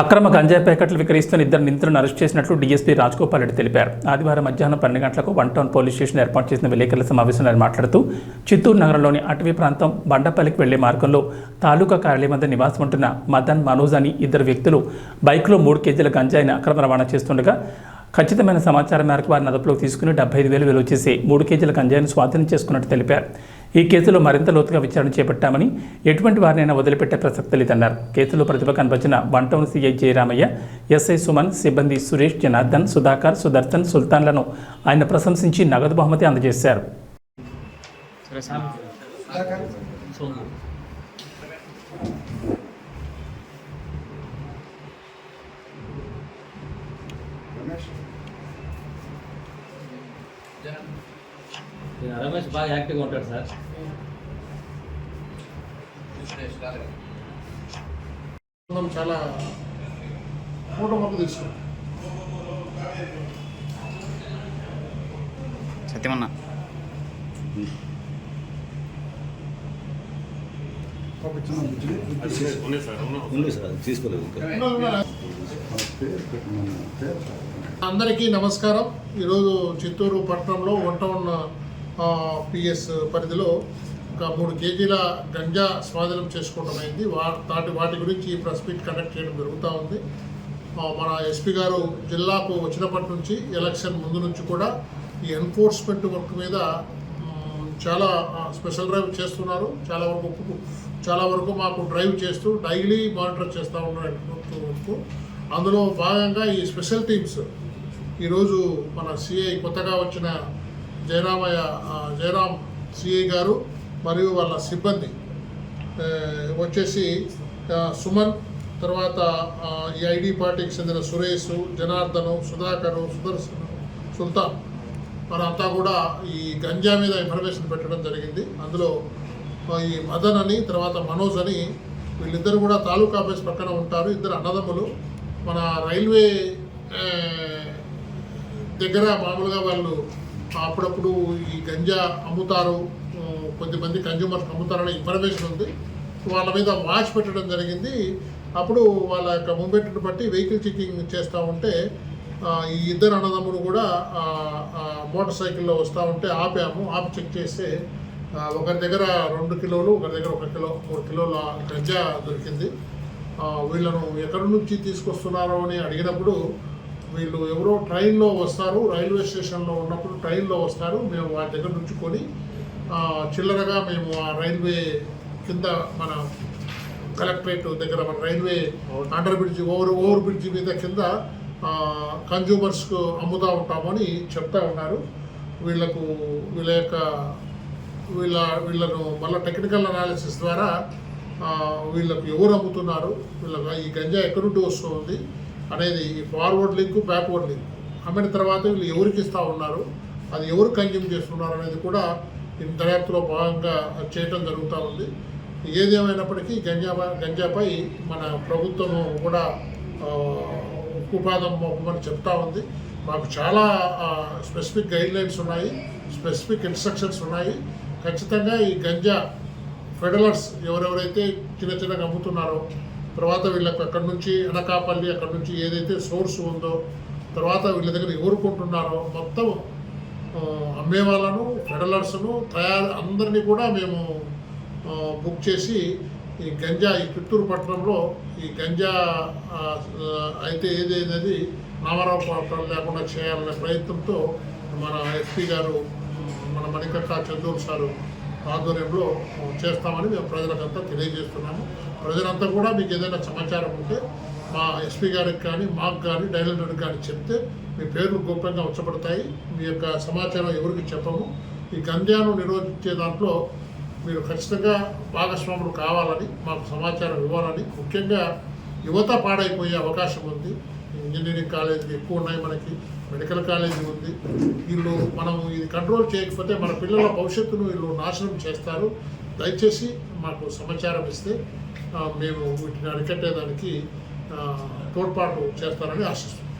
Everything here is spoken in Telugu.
అక్రమ గంజాయి ప్యాకెట్లు విక్రయిస్తున్న ఇద్దరు నిందితులను అరెస్ట్ చేసినట్లు డీఎస్పీ రాజ్గోపాల్ రెడ్డి తెలిపారు. ఆదివారం మధ్యాహ్నం పన్నెండు గంటలకు వన్ టౌన్ పోలీస్ స్టేషన్ ఏర్పాటు చేసిన విలేకరుల సమావేశంలో ఆయన మాట్లాడుతూ చిత్తూరు నగరంలోని అటవీ ప్రాంతం బండపల్లికి వెళ్ళే మార్గంలో తాలూకా కార్యాలయం వద్ద నివాసం ఉంటున్న మదన్ మనోజ్ అని ఇద్దరు వ్యక్తులు బైక్లో మూడు కేజీల గంజాయిని అక్రమ రవాణా చేస్తుండగా ఖచ్చితమైన సమాచారం మేరకు వారిని అదుపులోకి తీసుకుని డెబ్బై ఐదు వేలు విలువ చేసి మూడు కేజీల గంజాయిని స్వాధీనం చేసుకున్నట్టు తెలిపారు. ఈ కేసులో మరింత లోతుగా విచారణ చేపట్టామని ఎటువంటి వారినైనా వదిలిపెట్టే ప్రసక్తి లేదన్నారు కేసులో ప్రతిభ కనబరిచిన one town CI Jayaramaiah SI Suman సిబ్బంది సురేష్ జనార్దన్ సుధాకర్ సుదర్శన్ సుల్తాన్లను ఆయన ప్రశంసించి నగదు బహుమతి అందజేశారు. రమేష్ బాగా యాక్టివ్గా ఉంటాడు సార్ మనం చాలా ఫోటో మాకు తీసుకున్నాం సత్యమన్న అందరికీ నమస్కారం. ఈరోజు చిత్తూరు పట్టణంలో వంట ఉన్న పిఎస్ పరిధిలో ఒక మూడు కేజీల గంజా స్వాధీనం చేసుకోవడం వాటి వాటి గురించి ఈ ప్రెస్ మీట్ కండక్ట్ చేయడం జరుగుతూ ఉంది. మన ఎస్పీ గారు జిల్లాకు వచ్చినప్పటి నుంచి ఎలక్షన్ ముందు నుంచి కూడా ఈ ఎన్ఫోర్స్మెంట్ వర్క్ మీద చాలా స్పెషల్ డ్రైవ్ చేస్తున్నారు. చాలా వరకు చాలా వరకు మాకు డ్రైవ్ చేస్తూ డైలీ మానిటర్ చేస్తూ ఉన్నారు వరకు అందులో భాగంగా ఈ స్పెషల్ టీమ్స్ ఈరోజు మన సిఐ కొత్తగా వచ్చిన జయరామయ్య జయరామ్ సిఐ గారు మరియు వాళ్ళ సిబ్బంది వచ్చేసి సుమన్ తర్వాత ఈ ఐడి పార్టీకి చెందిన సురేష్ జనార్దను సుధాకరు సుదర్శన్ సుల్తాన్ మనంతా కూడా ఈ గంజా మీద ఇన్ఫర్మేషన్ పెట్టడం జరిగింది. అందులో ఈ మదన్ అని తర్వాత మనోజ్ అని వీళ్ళిద్దరు కూడా తాలూకా ఆఫీస్ పక్కన ఉంటారు. ఇద్దరు అన్నదమ్ములు. మన రైల్వే దగ్గర మామూలుగా వాళ్ళు అప్పుడప్పుడు ఈ గంజా అమ్ముతారు. కొద్దిమంది కన్జ్యూమర్స్ అమ్ముతారనే ఇన్ఫర్మేషన్ ఉంది. వాళ్ళ మీద వాచ్ పెట్టడం జరిగింది. అప్పుడు వాళ్ళ యొక్క మూమెంట్ని బట్టి వెహికల్ చెకింగ్ చేస్తూ ఉంటే ఈ ఇద్దరు అన్నదమ్ములు కూడా మోటార్ సైకిల్లో వస్తూ ఉంటే ఆపాము ఆపి చెక్ చేస్తే ఒకరి దగ్గర రెండు కిలోలు ఒకరి దగ్గర ఒక కిలో మూడు కిలోల గంజా దొరికింది. వీళ్ళను ఎక్కడి నుంచి తీసుకొస్తున్నారో అని అడిగినప్పుడు వీళ్ళు ఎవరో ట్రైన్లో వస్తారు రైల్వే స్టేషన్లో ఉన్నప్పుడు ట్రైన్లో వస్తారు మేము వారి దగ్గర నుంచి కొని ఆ, చిల్లరగా మేము ఆ రైల్వే కింద మన కలెక్టరేట్ దగ్గర మన railway under bridge over over bridge మీద కింద కన్జ్యూమర్స్కు అమ్ముతూ ఉంటామని చెప్తా ఉన్నారు. వీళ్ళకు వీళ్ళ యొక్క వీళ్ళ వీళ్ళను మళ్ళీ టెక్నికల్ అనాలిసిస్ ద్వారా వీళ్ళకు ఎవరు అమ్ముతున్నారు? వీళ్ళ ఈ గంజా ఎక్కడి నుండి వస్తుంది? అనేది ఫార్వర్డ్ లింక్ బ్యాక్వర్డ్ లింక్ అమ్మిన తర్వాత వీళ్ళు ఎవరికి ఇస్తూ ఉన్నారు? అది ఎవరు కన్జ్యూమ్ చేస్తున్నారు అనేది కూడా ఈ దర్యాప్తులో భాగంగా చేయటం జరుగుతూ ఉంది. ఏదేమైనప్పటికీ గంజా గంజాపై మన ప్రభుత్వం కూడా ఉక్కుపాదం మోపమని చెప్తా ఉంది. మాకు చాలా స్పెసిఫిక్ గైడ్ లైన్స్ ఉన్నాయి స్పెసిఫిక్ ఇన్స్ట్రక్షన్స్ ఉన్నాయి. ఖచ్చితంగా ఈ గంజా ఫెడలర్స్ ఎవరెవరైతే చిన్న చిన్నగా అమ్ముతున్నారో తర్వాత వీళ్ళకు అక్కడి నుంచి అనకాపల్లి అక్కడి నుంచి ఏదైతే సోర్స్ ఉందో తర్వాత వీళ్ళ దగ్గర ఎవరుకుంటున్నారో మొత్తం అమ్మే వాళ్ళను ఫెడలర్స్ను తయారు అందరినీ కూడా మేము బుక్ చేసి ఈ గంజా ఈ చిత్తూరు పట్టణంలో ఈ గంజా అయితే ఏదైనది నామరావు పట్టణం లేకుండా చేయాలనే ప్రయత్నంతో మన ఎస్పీ గారు మన మణికట్ట చందూరు సారు ఆధ్వర్యంలో చేస్తామని మేము ప్రజలకంతా తెలియజేస్తున్నాము. ప్రజలంతా కూడా మీకు ఏదైనా సమాచారం ఉంటే మా ఎస్పీ గారికి కానీ మాకు కానీ డైరెక్టర్కి కానీ చెప్తే మీ పేర్లు గోప్యంగా ఉంచబడతాయి. మీ యొక్క సమాచారం ఎవరికి చెప్పము. ఈ గంజాను నిరోధించే దాంట్లో మీరు ఖచ్చితంగా భాగస్వాములు కావాలని మాకు సమాచారం ఇవ్వాలని ముఖ్యంగా యువత పాడైపోయే అవకాశం ఉంది. ఇంజనీరింగ్ కాలేజీలు ఎక్కువ ఉన్నాయి మనకి మెడికల్ కాలేజీ ఉంది. వీళ్ళు మనం ఇది కంట్రోల్ చేయకపోతే మన పిల్లల భవిష్యత్తును వీళ్ళు నాశనం చేస్తారు. దయచేసి మాకు సమాచారం ఇస్తే మేము వీటిని అరికట్టేదానికి తోడ్పాటు చేస్తారని ఆశిస్తున్నాం.